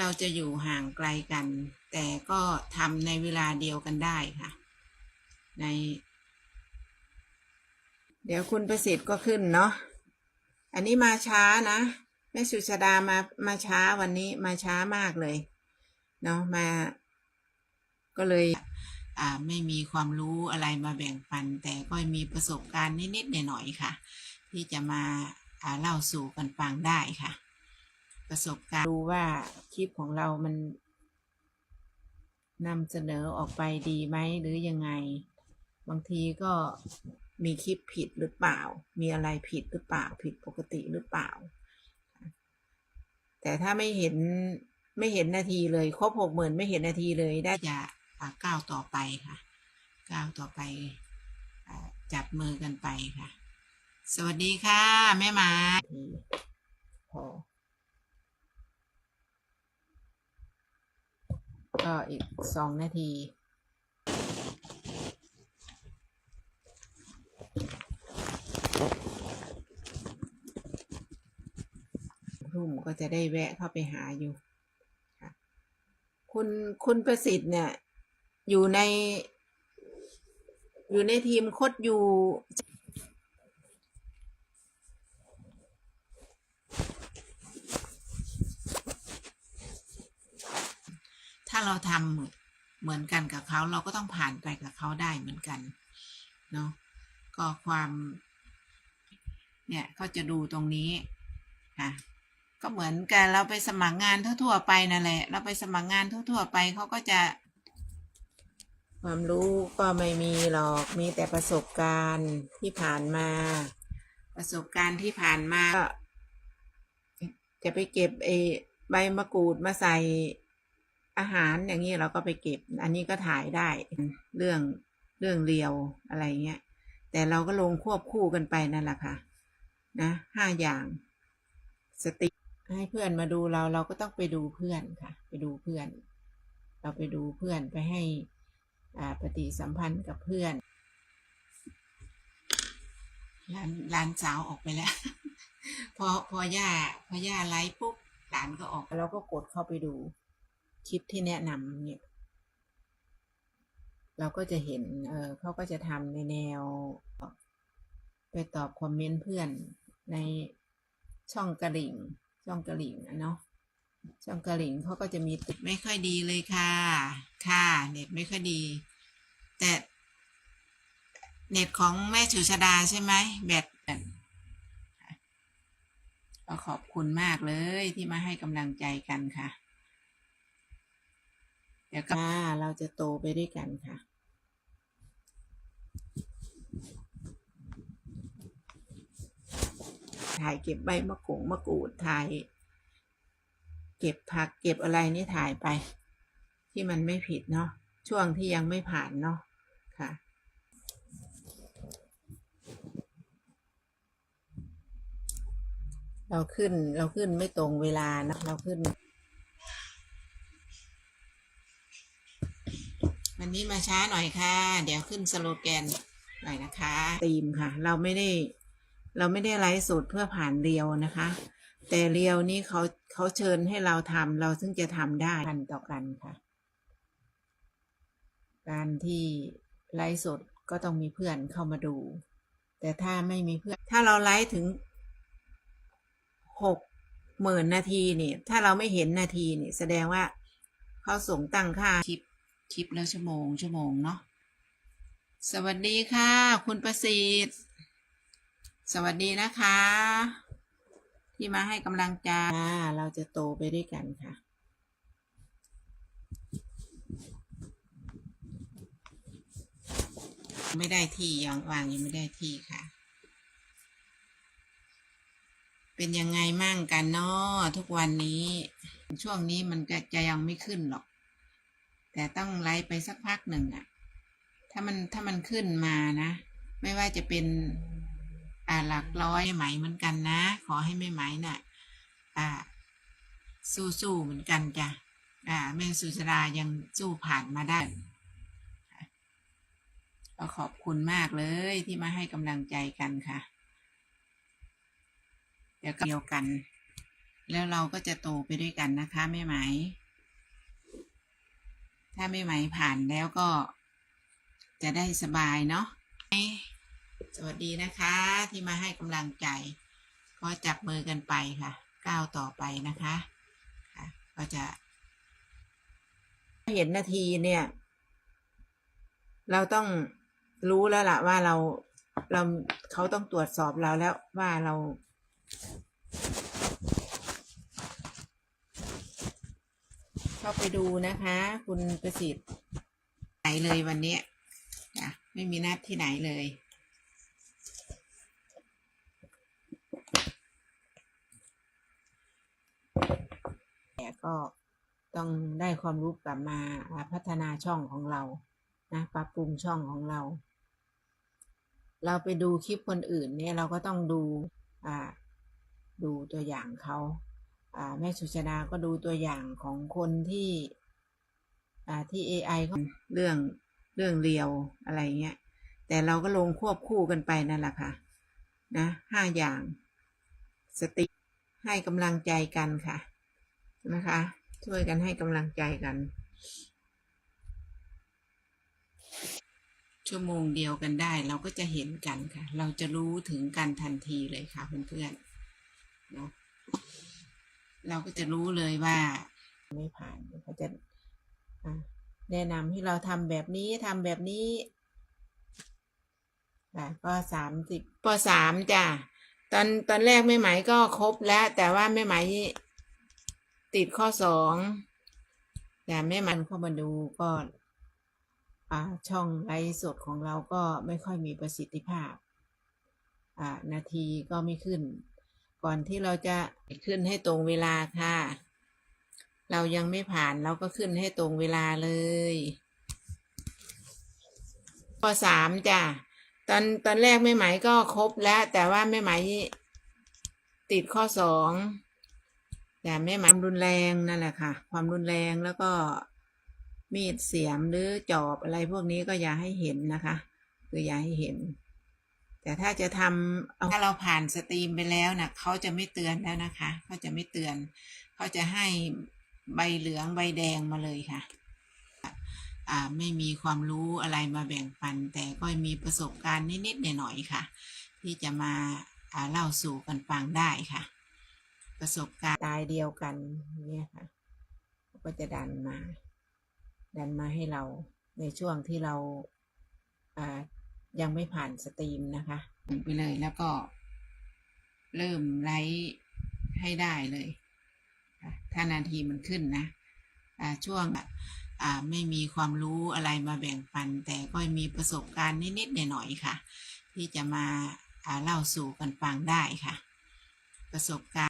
เราจะอยู่ห่างไกลกัน แต่ก็ทำในเวลาเดียวกันได้ค่ะ ใน เดี๋ยวคุณประสิทธิ์ก็ขึ้นเนาะอันนี้มาช้านะแม่สุชาดามามาช้าวันนี้มาช้ามากเลยเนาะมา ก็เลยอ่าไม่มีความรู้อะไรมาแบ่งปัน แต่ก็มีประสบการณ์นิดๆหน่อยๆค่ะ ที่จะมาอ่าเล่าสู่กันฟังได้ค่ะ ประสบการณ์ดูว่าคลิปของเรามันนำเสนอออกไปดีไหมหรือยังไง บางทีก็มีคลิปผิดหรือเปล่า มีอะไรผิดหรือเปล่าผิดปกติหรือเปล่า แต่ถ้าไม่เห็นไม่เห็นนาทีเลย ครบหกหมื่นไม่เห็นนาทีเลยได้จะก้าวต่อไปค่ะก้าวต่อไปจับมือกันไปค่ะ สวัสดีค่ะ แม่หมาทีพอ ก็อีกสองนาทีทุ่มก็จะได้แวะเข้าไปหาอยู่คุณคุณประสิทธิ์เนี่ย อยู่ใน อยู่ในทีมโคดอยู่าเราทำเหมือนกันกับเขา เราก็ต้องผ่านไปกับเขาได้เหมือนกันเนาะก็ความ เนี่ยก็จะดูตรงนี้ค่ะก็เหมือนกันเราไปสมัครงานทั่วๆไปนั่นแหละ เราไปสมัครงานทั่วๆไปเขาก็จะ ความรู้ก็ไม่มีหรอกมีแต่ประสบการณ์ที่ผ่านมา ประสบการณ์ที่ผ่านมาก็จะไปเก็บไอใบมะกรูดมาใส่ อาหารอย่างนี้เราก็ไปเก็บ อันนี้ก็ถ่ายได้เรื่องเรื่องเรียวอะไรเงี้ย แต่เราก็ลงควบคู่กันไปนั่นแหละค่ะ นะห้าอย่างสติให้เพื่อนมาดูเราเราก็ต้องไปดูเพื่อนค่ะ ไปดูเพื่อน เราไปดูเพื่อนไปให้อ่าปฏิสัมพันธ์กับเพื่อนหลานหลานสาวออกไปแล้ว พอพอย่าพอย่าไลฟ์ปุ๊บหลานก็ออก เราก็กดเข้าไปดู คลิปที่แนะนำเนี่ย เราก็จะเห็น เออเขาก็จะทำในแนว ไปตอบคอมเมนต์เพื่อนในช่องกระดิ่ง ช่องกระดิ่งอะเนาะช่องกระหลิงเขาก็จะมีติดไม่ค่อยดีเลยค่ะ ค่ะ เน็ตไม่ค่อยดี แต่เน็ตของแม่ชูชดาใช่ไหมแบตก็ขอบคุณมากเลยที่มาให้กำลังใจกันค่ะ เดี๋ยวก็เราจะโตไปด้วยกันค่ะ ถ่ายเก็บใบมะกรูดมะกรูดถ่าย เก็บผักเก็บอะไรนี่ถ่ายไป ที่มันไม่ผิดเนาะช่วงที่ยังไม่ผ่านเนาะค่ะเราขึ้นเราขึ้นไม่ตรงเวลานะเราขึ้น วันนี้มาช้าหน่อยค่ะ เดี๋ยวขึ้นสโลแกนหน่อยนะคะตีมค่ะ เราไม่ได้ เราไม่ได้ไลฟ์สดเพื่อผ่านเรียวนะคะ แต่เรียวนี่เขาเขาเชิญให้เราทำเราซึ่งจะทำได้กันต่อกันค่ะ การที่ไลฟ์สดก็ต้องมีเพื่อนเข้ามาดู แต่ถ้าไม่มีเพื่อน ถ้าเราไลฟ์ถึงหกหมื่นนาทีนี่ ถ้าเราไม่เห็นนาทีนี่ แสดงว่าเขาส่งตั้งค่าคลิป คลิปแล้วชั่วโมงชั่วโมงเนาะสวัสดีค่ะ คุณประสิทธิ์ สวัสดีนะคะ ที่มาให้กำลังใจเราจะโตไปด้วยกันค่ะไม่ได้ที่ยังวางยังไม่ได้ที่ค่ะ เป็นยังไงมั่งกันเนาะทุกวันนี้ ช่วงนี้มันจะจะยังไม่ขึ้นหรอก แต่ต้องไล่ไปสักพักหนึ่งอะถ้ามันถ้ามันขึ้นมานะ ไม่ว่าจะเป็นอ่าหลักร้อยไหมเหมือนกันนะ ขอให้ไม่ไหมน่ะ อ่า สู้ๆเหมือนกันจ้ะอ่าแม่สุชรายังสู้ผ่านมาได้ก็ขอบคุณมากเลยที่มาให้กำลังใจกันค่ะ เดี๋ยวก็เดียวกัน แล้วเราก็จะโตไปด้วยกันนะคะแม่ไหม ถ้าแม่ไหมผ่านแล้วก็ จะได้สบายเนาะสวัสดีนะคะที่มาให้กำลังใจ ก็จับมือกันไปค่ะ ก้าวต่อไปนะคะค่ะก็จะ เห็นนาทีเนี่ย เราต้องรู้แล้วล่ะว่าเราเราเขาต้องตรวจสอบเราแล้วว่าเรา เข้าไปดูนะคะ คุณประสิทธิ์ไหนเลยวันนี้ยจ้ะไม่มีนัดที่ไหนเลย แต่ก็ต้องได้ความรู้กลับมาพัฒนาช่องของเรานะปรับปรุงช่องของเรา เราไปดูคลิปคนอื่นเนี่ยเราก็ต้องดูอ่าดูตัวอย่างเขา แม่สุชาดาก็ดูตัวอย่างของคนที่ที่ AI เขาเรื่องเรื่องเรียวอะไรเงี้ย แต่เราก็ลงควบคู่กันไปนั่นแหละค่ะ นะห้าอย่าง สติให้กำลังใจกันค่ะ นะคะ ช่วยกันให้กำลังใจกัน ชั่วโมงเดียวกันได้ เราก็จะเห็นกันค่ะ เราจะรู้ถึงกันทันทีเลยค่ะเพื่อนๆเนาะ เราก็จะรู้เลยว่า ไม่ผ่านเขาจะอะแนะนำให้เราทำแบบนี้ทำแบบนี้ค่ะก็สามสิบปสามจ้ะตอนตอนแรกแม่ไหมก็ครบแล้ว แต่ว่าแม่ไหมติดข้อสองแต่แม่มันเข้ามาดูก็อ่าช่องไลฟ์สดของเราก็ไม่ค่อยมีประสิทธิภาพอ่านาทีก็ไม่ขึ้น ก่อนที่เราจะขึ้นให้ตรงเวลาค่ะ เรายังไม่ผ่านเราก็ขึ้นให้ตรงเวลาเลย ข้อสามจ้ะ ตอนตอนแรกแม่ไหมก็ครบแล้ว แต่ว่าแม่ไหมติดข้อสองแต่แม่ไหมความรุนแรงนั่นแหละค่ะ ความรุนแรงแล้วก็มีดเสียมหรือจอบอะไรพวกนี้ก็อย่าให้เห็นนะคะ คืออย่าให้เห็น แต่ถ้าจะทำถ้าเราผ่านสตรีมไปแล้วนะเขาจะไม่เตือนแล้วนะคะเขาจะไม่เตือน เขาจะให้ใบเหลืองใบแดงมาเลยค่ะอ่าไม่มีความรู้อะไรมาแบ่งปัน แต่ก็มีประสบการณ์นิดๆหน่อยๆค่ะ ที่จะมาอ่าเล่าสู่กันฟังได้ค่ะ ประสบการณ์ตายเดียวกันเนี่ยค่ะ ก็จะดันมา ดันมาให้เราในช่วงที่เราอ่า ยังไม่ผ่านสตรีมนะคะไปเลยแล้วก็ เริ่มไลฟ์ให้ได้เลยถ้านาทีมันขึ้นนะช่วงไม่มีความรู้อะไรมาแบ่งปัน แต่ก็มีประสบการณ์นิด ๆ หน่อย ๆ ค่ะ ที่จะมาอ่าเล่าสู่กันฟังได้ค่ะ ประสบการณ์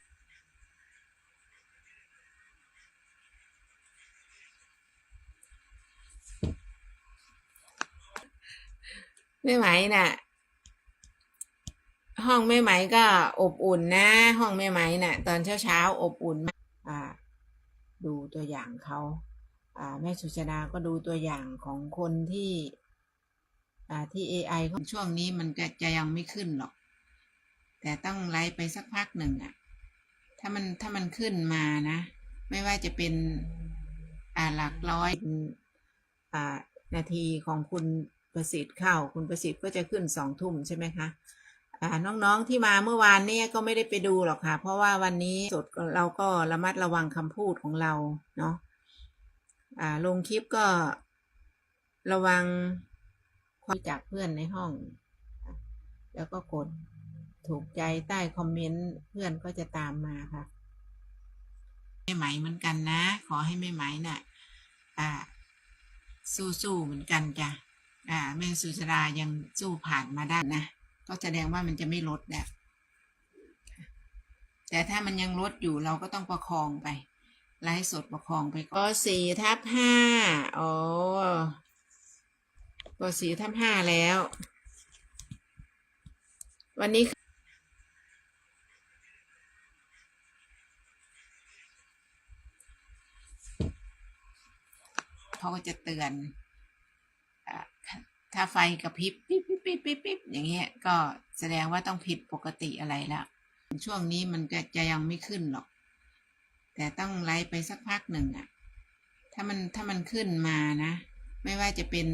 ไม่ไหวน่ะ ห้องแม่ไหมก็อบอุ่นนะ ห้องแม่ไหมน่ะ ตอนเช้าเช้าๆอบอุ่นมากอ่า ดูตัวอย่างเขาอ่าแม่สุชาดาก็ดูตัวอย่างของคนที่อ่าที่ AI ของช่วงนี้มันก็จะยังไม่ขึ้นหรอก แต่ต้องไลฟ์ไปสักพักหนึ่งอะถ้ามันถ้ามันขึ้นมานะ ไม่ว่าจะเป็นอ่าหลักร้อยอ่านาทีของคุณ ประสิทธิ์เข้าคุณประสิทธิ์ก็จะขึ้นสองทุ่มใช่ไหมคะน้องๆที่มาเมื่อวานเนี่ยก็ไม่ได้ไปดูหรอกค่ะ เพราะว่าวันนี้สดเราก็ระมัดระวังคำพูดของเราเนาะลงคลิปก็ระวังความจากเพื่อนในห้อง แล้วก็กดถูกใจใต้คอมเมนต์เพื่อนก็จะตามมาค่ะแม่ไหมเหมือนกันนะ ขอให้แม่ไหมน่ะ อ่า สู้ๆเหมือนกันจ้ะ อ่าแม่สุชาดายังสู้ผ่านมาได้นะ ก็แสดงว่ามันจะไม่ลดแล้วแต่ถ้ามันยังลดอยู่เราก็ต้องประคองไปไลฟ์สดประคองไปก็สี่ทับห้าอ๋อก็สี่ทับห้าแล้ว วันนี้เขาก็จะเตือนอ่า ถ้าไฟกระพริบปิ๊บปิ๊บปิ๊บปิ๊บปิ๊บอย่างเงี้ยก็แสดงว่าต้องผิดปกติอะไรแล้วช่วงนี้มันจะยังไม่ขึ้นหรอก แต่ต้องไลฟ์ไปสักพักหนึ่งอะถ้ามันถ้ามันขึ้นมานะ ไม่ว่าจะเป็น